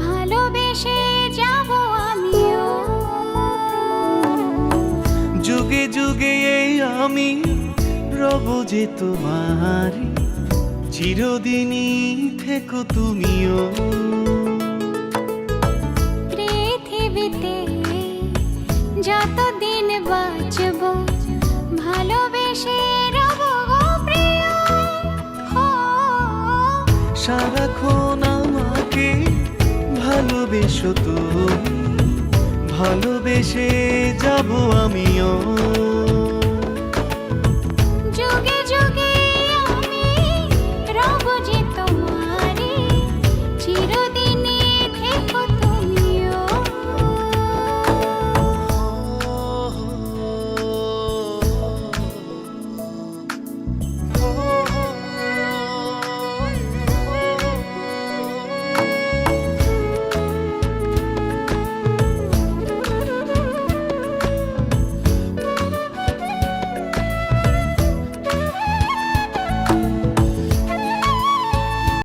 ভালোবেসে যাব আমিও। যুগে যুগে আমি রব যে তোমার চিরদিনই থেকো তুমিও। পৃথিবীতে যতদিন বাঁচব ভালোবেসে সারাক্ষণ আমাকে ভালোবেসো তুমি। ভালোবেসে যাব আমিও